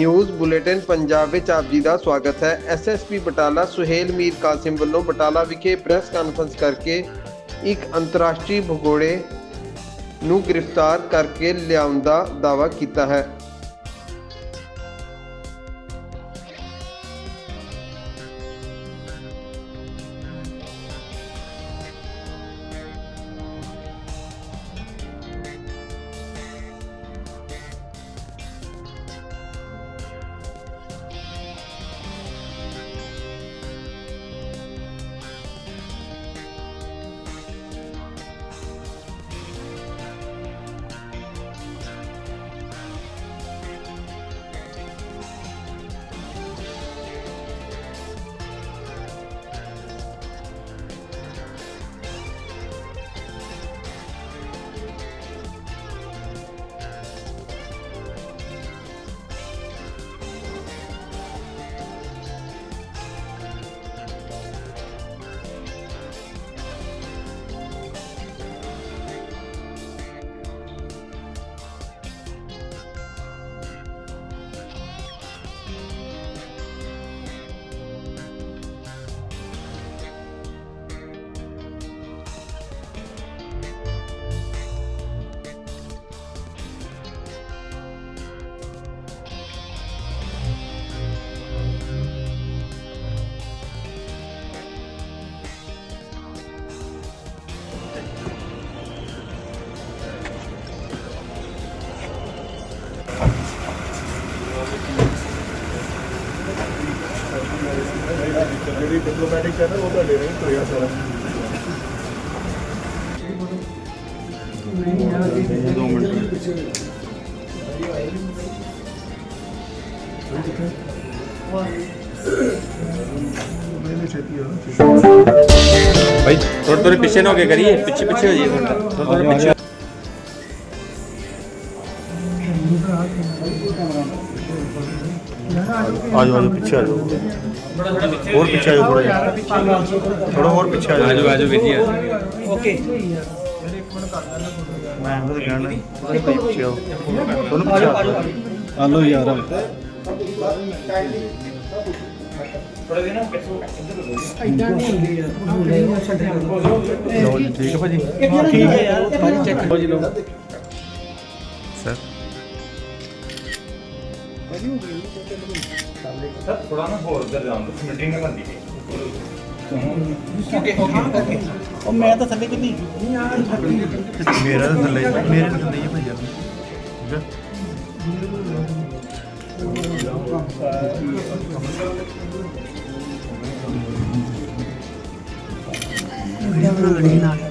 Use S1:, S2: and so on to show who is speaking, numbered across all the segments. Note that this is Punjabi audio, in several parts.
S1: ਨਿਊਜ਼ ਬੁਲੇਟਿਨ ਪੰਜਾਬ ਵਿੱਚ ਆਪ ਜੀ ਦਾ ਸਵਾਗਤ ਹੈ। ਐਸਐਸਪੀ ਬਟਾਲਾ ਸੁਹੇਲ ਮੀਰ ਕਾਸਿਮ ਵੱਲੋਂ ਬਟਾਲਾ ਵਿਖੇ ਪ੍ਰੈਸ ਕਾਨਫਰੰਸ ਕਰਕੇ ਇੱਕ ਅੰਤਰਰਾਸ਼ਟਰੀ ਭਗੋੜੇ ਨੂੰ ਗ੍ਰਿਫਤਾਰ ਕਰਕੇ ਲਿਆਉਣ ਦਾ ਦਾਅਵਾ ਕੀਤਾ ਹੈ।
S2: डिप्लोमेटिक मैंने किया था वो तो ले रहे हैं तो यह सर।
S3: भाई थोड़े थोड़े पीछे ना हो गए करिए पीछे पीछे हो जाइए। थोड़ा थोड़ा पीछे।
S2: ਆ ਜਾਓ ਆ ਪਿੱਛੇ ਆ ਜਾਓ ਹੋਰ ਪਿੱਛੇ ਆ ਜਾਓ ਥੋੜਾ ਜਿਹਾ। ਥੋੜਾ ਹੋਰ ਪਿੱਛੇ ਆ ਜਾਓ
S3: ਆਜੋ ਆਜੋ ਵੇਖੀ ਆ ਓਕੇ।
S2: ਮੈਂ ਇਹਨਾਂ ਦੇ ਕਹਿਣਾ ਪਿੱਛੇ ਆਓ। ਤੁਹਾਨੂੰ ਪਿੱਛੇ ਆ ਜਾਓ।
S4: ਆ ਲੋ ਯਾਰ ਥੋੜਾ ਜਿਹਾ ਨਾ ਪਿੱਛੇ ਇੱਧਰ ਲੋ
S2: ਲਓ ਜੀ ਠੀਕ ਹੈ ਭਾਜੀ।
S4: ਠੀਕ ਹੈ ਯਾਰ ਭਾਜੀ ਚੈੱਕ ਕਰੋ ਜੀ ਲੋ ਉਹ ਮੈਂ ਤਾਂ ਥੱਲੇ ਕਿੰਨੀ
S2: ਮੇਰਾ ਤਾਂ ਥੱਲੇ ਮੇਰੇ ਤਾਂ ਥੱਲੇ ਹੀ ਹੈ ਭਾਜੀ ਠੀਕ ਹੈ ਆ ਜਾਓ ਆ ਜਾਓ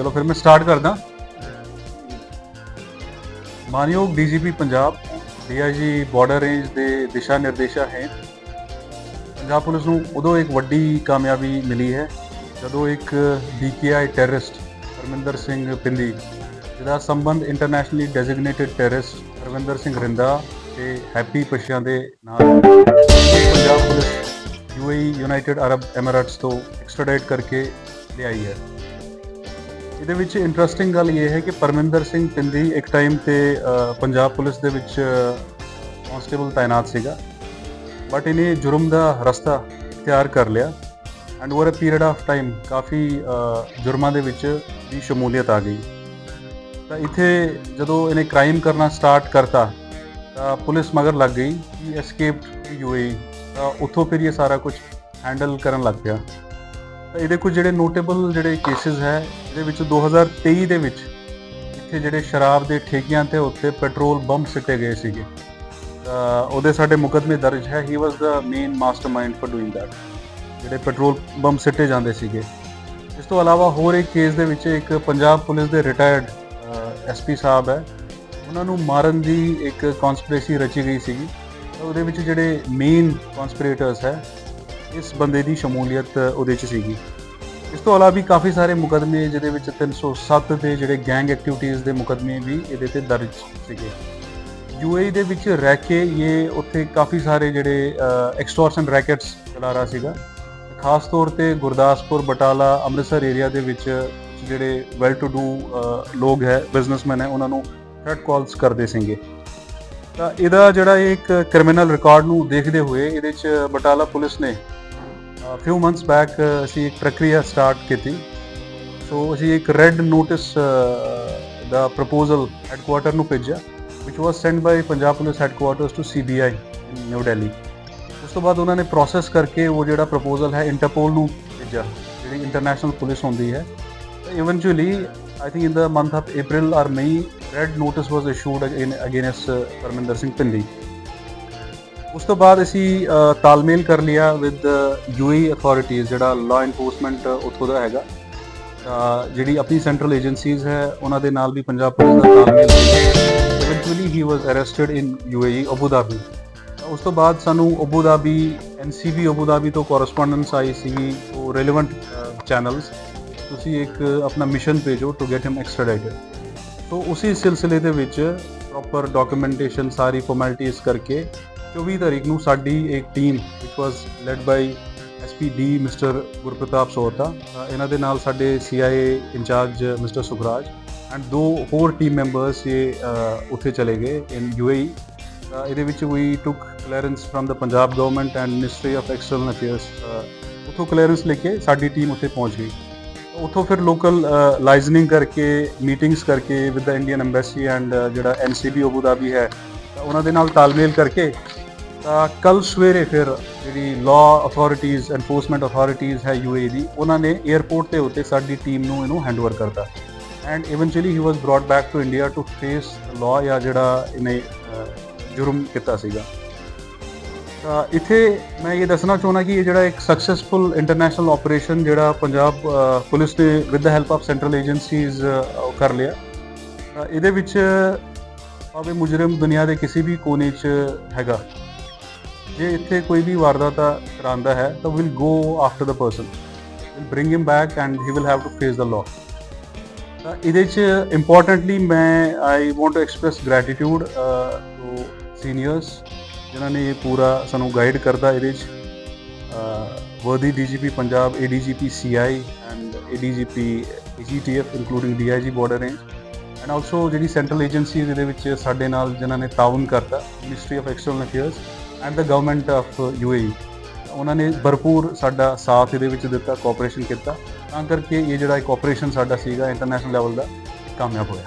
S5: ਚਲੋ ਫਿਰ ਮੈਂ ਸਟਾਰਟ ਕਰਦਾ। ਮਾਨਯੋਗ DGP Punjab DIG border range ਦੇ ਦਿਸ਼ਾ ਨਿਰਦੇਸ਼ਾ ਹੈ ਪੰਜਾਬ ਪੁਲਿਸ ਨੂੰ ਉਦੋਂ ਇੱਕ ਵੱਡੀ ਕਾਮਯਾਬੀ ਮਿਲੀ ਹੈ, ਜਦੋਂ ਇੱਕ ਡੀਕੇਆਈ ਟੈਰਰਿਸਟ ਪਰਮਿੰਦਰ ਸਿੰਘ ਪਿੰਦੀ ਜਿਹਦਾ ਸੰਬੰਧ internationally designated terrorist Ravinder Singh Rinda ਤੇ ਹੈਪੀ ਪਸ਼ਿਆਂ ਦੇ ਨਾਲ Punjab police UAE United Arab Emirates ਤੋਂ ਐਕਸਟ੍ਰੈਡਿਟ ਕਰਕੇ ਲਿਆਈ ਹੈ। ਇਹਦੇ ਵਿੱਚ ਇੰਟਰਸਟਿੰਗ ਗੱਲ ਇਹ ਹੈ ਕਿ ਪਰਮਿੰਦਰ ਸਿੰਘ ਪਿੰਦੀ ਇੱਕ ਟਾਈਮ ਤੇ ਪੰਜਾਬ ਪੁਲਿਸ ਦੇ ਵਿੱਚ ਕਨਸਟੇਬਲ ਤਾਇਨਾਤ ਸੀਗਾ। ਬਟ ਇਹਨੇ ਜੁਰਮ ਦਾ ਰਸਤਾ ਤਿਆਰ ਕਰ ਲਿਆ and over a period of time ਕਾਫੀ ਜੁਰਮਾਂ ਦੇ ਵਿੱਚ ਦੀ ਸ਼ਮੂਲੀਅਤ ਆ ਗਈ। ਤਾਂ ਇੱਥੇ ਜਦੋਂ ਇਹਨੇ ਕ੍ਰਾਈਮ ਕਰਨਾ ਸਟਾਰਟ ਕਰਤਾ, ਤਾਂ ਪੁਲਿਸ ਮਗਰ ਲੱਗ ਗਈ ਕਿ ਐਸਕੇਪਡ ਯੂਏਈ ਤਾਂ ਉੱਥੋਂ ਫਿਰ ਇਹ ਸਾਰਾ ਕੁਝ ਹੈਂਡਲ ਕਰਨ ਲੱਗ ਪਿਆ। ਇਹਦੇ ਕੁਝ ਜਿਹੜੇ ਨੋਟੇਬਲ ਜਿਹੜੇ ਕੇਸਿਸ ਹੈ, ਇਹਦੇ ਵਿੱਚ 2023 ਦੇ ਵਿੱਚ ਇੱਥੇ ਜਿਹੜੇ ਸ਼ਰਾਬ ਦੇ ਠੇਕਿਆਂ ਤੇ ਉੱਤੇ ਪੈਟਰੋਲ ਬੰਬ ਸਿੱਟੇ ਗਏ ਸੀਗੇ। ਉਹਦੇ ਸਾਡੇ ਮੁਕਦਮੇ ਦਰਜ ਹੈ he was the main mastermind for doing that ਜਿਹੜੇ ਪੈਟਰੋਲ ਬੰਬ ਸਿੱਟੇ ਜਾਂਦੇ ਸੀਗੇ। ਇਸ ਤੋਂ ਇਲਾਵਾ ਹੋਰ ਇੱਕ ਕੇਸ ਦੇ ਵਿੱਚ ਇੱਕ ਪੰਜਾਬ ਪੁਲਿਸ ਦੇ ਰਿਟਾਇਰਡ ਐਸਪੀ ਸਾਹਿਬ ਹੈ। ਉਹਨਾਂ ਨੂੰ ਮਾਰਨ ਦੀ ਇੱਕ ਕਨਸਪੀਰੇਸੀ ਰਚੀ ਗਈ ਸੀਗੀ। ਉਹਦੇ ਵਿੱਚ ਜਿਹੜੇ ਮੇਨ ਕਨਸਪੀਰੇਟਰਸ ਹੈ ਇਸ ਬੰਦੇ ਦੀ ਸ਼ਮੂਲੀਅਤ ਉਹਦੇ 'ਚ ਸੀਗੀ। ਇਸ ਤੋਂ ਇਲਾਵਾ ਵੀ ਕਾਫੀ ਸਾਰੇ ਮੁਕਦਮੇ ਜਿਹਦੇ ਵਿੱਚ 307 ਦੇ ਜਿਹੜੇ ਗੈਂਗ ਐਕਟੀਵਿਟੀਜ਼ ਦੇ ਮੁਕਦਮੇ ਵੀ ਇਹਦੇ ਤੇ ਦਰਜ ਸੀਗੇ। ਯੂਏਈ ਦੇ ਵਿੱਚ ਰਹਿ ਕੇ ਇਹ ਉੱਥੇ ਕਾਫੀ ਸਾਰੇ ਜਿਹੜੇ ਐਕਸਟੋਰਸ਼ਨ ਰੈਕਟਸ ਚਲਾ ਰਿਹਾ ਸੀਗਾ। ਖਾਸ ਤੌਰ ਤੇ ਗੁਰਦਾਸਪੁਰ, ਬਟਾਲਾ, ਅੰਮ੍ਰਿਤਸਰ ਏਰੀਆ ਦੇ ਵਿੱਚ ਜਿਹੜੇ ਵੈਲ ਟੂ ਡੂ ਲੋਕ ਹੈ ਬਿਜ਼ਨਸਮੈਨ ਹੈ, ਉਹਨਾਂ ਨੂੰ ਥ੍ਰੈਟ ਕਾਲਸ ਕਰਦੇ ਸੀਗੇ। ਤਾਂ ਇਹਦਾ ਜਿਹੜਾ ਇੱਕ ਕ੍ਰਿਮੀਨਲ ਰਿਕਾਰਡ ਨੂੰ ਦੇਖਦੇ ਹੋਏ ਇਹਦੇ ਚ ਬਟਾਲਾ ਪੁਲਿਸ ਨੇ ਫਿਊ ਮੰਥਸ ਬੈਕ ਅਸੀਂ ਇੱਕ ਪ੍ਰਕਿਰਿਆ ਸਟਾਰਟ ਕੀਤੀ। ਸੋ ਅਸੀਂ ਇੱਕ ਰੈੱਡ ਨੋਟਿਸ ਦਾ ਪ੍ਰਪੋਜ਼ਲ ਹੈੱਡਕੁਆਟਰ ਨੂੰ ਭੇਜਿਆ, which was sent by Punjab police headquarters to CBI in New Delhi ਉਸ ਤੋਂ ਬਾਅਦ ਉਹਨਾਂ ਨੇ ਪ੍ਰੋਸੈਸ ਕਰਕੇ ਉਹ ਜਿਹੜਾ ਪ੍ਰਪੋਜ਼ਲ ਹੈ ਇੰਟਰਪੋਲ ਨੂੰ ਭੇਜਿਆ, ਜਿਹੜੀ ਇੰਟਰਨੈਸ਼ਨਲ ਪੁਲਿਸ ਹੁੰਦੀ ਹੈ। Eventually I think in the month of April or May red notice was issued in against Parminder Singh Pindi ਉਸ ਤੋਂ ਬਾਅਦ ਅਸੀਂ ਤਾਲਮੇਲ ਕਰ ਲਿਆ ਵਿਦ ਯੂਏਈ ਅਥਾਰਟੀਜ਼ ਜਿਹੜਾ ਲਾ ਇਨਫੋਰਸਮੈਂਟ ਉੱਥੋਂ ਦਾ ਹੈਗਾ। ਜਿਹੜੀ ਆਪਣੀ ਸੈਂਟਰਲ ਏਜੰਸੀਜ਼ ਹੈ, ਉਹਨਾਂ ਦੇ ਨਾਲ ਵੀ ਪੰਜਾਬ ਪੁਲਿਸ ਦਾ ਤਾਲਮੇਲ eventually he was arrested in UAE Abu Dhabi ਉਸ ਤੋਂ ਬਾਅਦ ਸਾਨੂੰ Abu Dhabi NCB Abu Dhabi ਤੋਂ ਕੋਰਸਪੋਂਡੈਂਸ ਆਈ ਸੀਗੀ, ਉਹ ਰੈਲੇਵੈਂਟ ਚੈਨਲਸ ਤੁਸੀਂ ਇੱਕ ਆਪਣਾ ਮਿਸ਼ਨ ਭੇਜੋ to get him extradited so ਉਸੇ ਸਿਲਸਿਲੇ ਦੇ ਵਿੱਚ ਪ੍ਰੋਪਰ ਡਾਕੂਮੈਂਟੇਸ਼ਨ ਸਾਰੀ ਫਾਰਮੈਲਿਟੀਜ਼ ਕਰਕੇ 24 ਤਾਰੀਖ ਨੂੰ ਸਾਡੀ ਇੱਕ team which was led by SPD mister Gurpratap Sota ਇਹਨਾਂ ਦੇ ਨਾਲ ਸਾਡੇ CIA in-charge mister Sukhraj and ਦੋ ਹੋਰ ਟੀਮ ਮੈਂਬਰਸ ਇਹ ਉੱਥੇ ਚਲੇ ਗਏ ਇਨ ਯੂਏਈ ਇਹਦੇ ਵਿੱਚ ਵੀ took clearance from the Punjab government and ministry of external affairs ਉੱਥੋਂ ਕਲੀਅਰੈਂਸ ਲੈ ਕੇ ਸਾਡੀ ਟੀਮ ਉੱਥੇ ਪਹੁੰਚ ਗਈ। ਉੱਥੋਂ ਫਿਰ ਲੋਕਲ ਲਾਈਜ਼ਨਿੰਗ ਕਰਕੇ ਮੀਟਿੰਗਸ ਕਰਕੇ with the Indian embassy and ਜਿਹੜਾ ਐਨਸੀਬੀ ਅਬੂ ਧਾਬੀ ਹੈ, ਤਾਂ ਉਹਨਾਂ ਦੇ ਨਾਲ ਤਾਲਮੇਲ ਕਰਕੇ ਤਾਂ ਕੱਲ ਸਵੇਰੇ ਫਿਰ ਜਿਹੜੀ ਲਾਅ ਅਥਾਰਟੀਜ਼ ਐਨਫੋਰਸਮੈਂਟ ਅਥਾਰਟੀਜ਼ ਹੈ ਯੂਏ ਦੀ, ਉਹਨਾਂ ਨੇ 에ਅਰਪੋਰਟ ਤੇ ਉੱਤੇ ਸਾਡੀ ਟੀਮ ਨੂੰ ਇਹਨੂੰ ਹੈਂਡਓਵਰ ਕਰਤਾ। And eventually he was brought back to India to face law ਜਾਂ ਜਿਹੜਾ ਇਹਨੇ ਜੁਰਮ ਕੀਤਾ ਸੀਗਾ। ਤਾਂ ਇੱਥੇ ਮੈਂ ਇਹ ਦੱਸਣਾ ਚਾਹੁੰਦਾ ਕਿ ਇਹ ਜਿਹੜਾ ਇੱਕ ਸਕਸੈਸਫੁਲ ਇੰਟਰਨੈਸ਼ਨਲ ਆਪਰੇਸ਼ਨ ਜਿਹੜਾ ਪੰਜਾਬ ਪੁਲਿਸ ਨੇ with the help of central agencies ਕਰ ਲਿਆ। ਤਾਂ ਇਹਦੇ ਵਿੱਚ ਭਾਵੇਂ ਮੁਜਰਮ ਦੁਨੀਆ ਦੇ ਕਿਸੇ ਵੀ ਕੋਨੇ 'ਚ ਹੈਗਾ। ਜੇ ਇੱਥੇ ਕੋਈ ਵੀ ਵਾਰਦਾਤ ਕਰਾਂਦਾ ਹੈ, ਤਾਂ will go after the person will bring him back and he will have to face the law ਤਾਂ ਇਹਦੇ 'ਚ ਇੰਪੋਰਟੈਂਟਲੀ ਮੈਂ I want to express gratitude to seniors ਜਿਨ੍ਹਾਂ ਨੇ ਇਹ ਪੂਰਾ ਸਾਨੂੰ ਗਾਈਡ ਕਰਦਾ ਇਹਦੇ 'ਚ। ਵਰਦੀ DGP Punjab ADGP CI and ADGP AGTF including DIG border range and also ਜਿਹੜੀ ਸੈਂਟਰਲ ਏਜੰਸੀਜ਼ ਇਹਦੇ ਵਿੱਚ ਸਾਡੇ ਨਾਲ ਜਿਨ੍ਹਾਂ ਨੇ ਤਾਉਨ ਕਰਤਾ ministry of external affairs and the government of UAE ਉਹਨਾਂ ਨੇ ਭਰਪੂਰ ਸਾਡਾ ਸਾਥ ਇਹਦੇ ਵਿੱਚ ਦਿੱਤਾ ਕੋਆਪਰੇਸ਼ਨ ਕੀਤਾ। ਤਾਂ ਕਰਕੇ ਇਹ ਜਿਹੜਾ ਇੱਕ ਆਪਰੇਸ਼ਨ ਸਾਡਾ ਸੀਗਾ ਇੰਟਰਨੈਸ਼ਨਲ ਲੈਵਲ ਦਾ ਕਾਮਯਾਬ ਹੋਇਆ।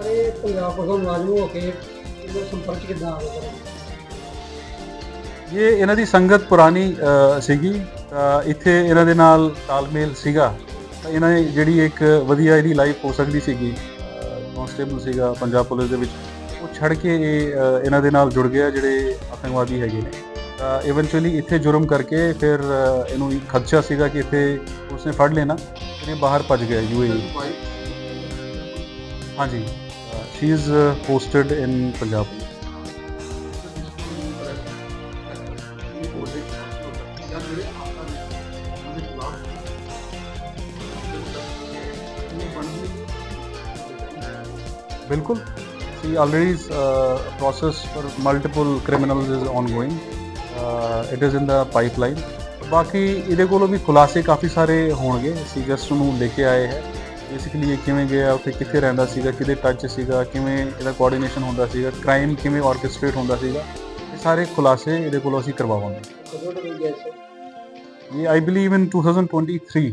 S6: ਅਰੇ ਪੰਜਾਬ ਪੁਲਿਸ ਮੁਲਾਜ਼ਮ ਹੋ ਕੇ ਇਹਦੇ ਸੰਪਰਕ 'ਚ ਕਿੱਦਾਂ ਆ ਗਏ ਸਰ?
S5: ਇਹ ਇਹਨਾਂ ਦੀ ਸੰਗਤ ਪੁਰਾਣੀ ਸੀਗੀ। ਤਾਂ ਇੱਥੇ ਇਹਨਾਂ ਦੇ ਨਾਲ ਤਾਲਮੇਲ ਸੀਗਾ। ਤਾਂ ਇਹਨਾਂ ਨੇ ਜਿਹੜੀ ਇੱਕ ਵਧੀਆ ਇਹਦੀ ਲਾਈਫ ਹੋ ਸਕਦੀ ਸੀਗੀ। ਕਨਸਟੇਬਲ ਸੀਗਾ ਪੰਜਾਬ ਪੁਲਿਸ ਦੇ ਵਿੱਚ। ਛੱਡ ਕੇ ਇਹ ਇਹਨਾਂ ਦੇ ਨਾਲ ਜੁੜ ਗਿਆ ਜਿਹੜੇ ਆਤੰਕਵਾਦੀ ਹੈਗੇ ਨੇ। ਇਵੈਂਚੁਅਲੀ ਇੱਥੇ ਜੁਰਮ ਕਰਕੇ ਫਿਰ ਇਹਨੂੰ ਇੱਕ ਖਦਸ਼ਾ ਸੀਗਾ ਕਿ ਇੱਥੇ ਉਸਨੇ ਫੜ ਲੈਣਾ ਫਿਰ ਇਹ ਬਾਹਰ ਭੱਜ ਗਿਆ ਯੂਏਈ ਹਾਂਜੀ she is posted in Punjab ਬਿਲਕੁਲ see already uh, process for multiple criminals is ongoing. Uh, it is in the pipeline. ਬਾਕੀ ਇਹਦੇ ਕੋਲੋਂ ਵੀ ਖੁਲਾਸੇ ਕਾਫੀ ਸਾਰੇ ਹੋਣਗੇ ਅਸੀਂ ਜਸਟ ਨੂੰ ਲੈ ਕੇ ਆਏ ਹੈ ਬੇਸਿਕਲੀ ਇਹ ਕਿਵੇਂ ਗਿਆ ਉੱਥੇ ਕਿੱਥੇ ਰਹਿੰਦਾ ਸੀਗਾ ਕਿਹਦੇ ਟੱਚ ਸੀਗਾ ਕਿਵੇਂ ਇਹਦਾ ਕੋਆਰਡੀਨੇਸ਼ਨ ਹੁੰਦਾ ਸੀਗਾ ਕ੍ਰਾਈਮ ਕਿਵੇਂ ਆਰਕੈਸਟ੍ਰੇਟ ਹੁੰਦਾ ਸੀਗਾ ਇਹ ਸਾਰੇ ਖੁਲਾਸੇ ਇਹਦੇ ਕੋਲੋਂ ਅਸੀਂ ਕਰਵਾਵਾਂਗੇ ਇਹ ਆਈ ਬਲੀਵ ਇਨ 2023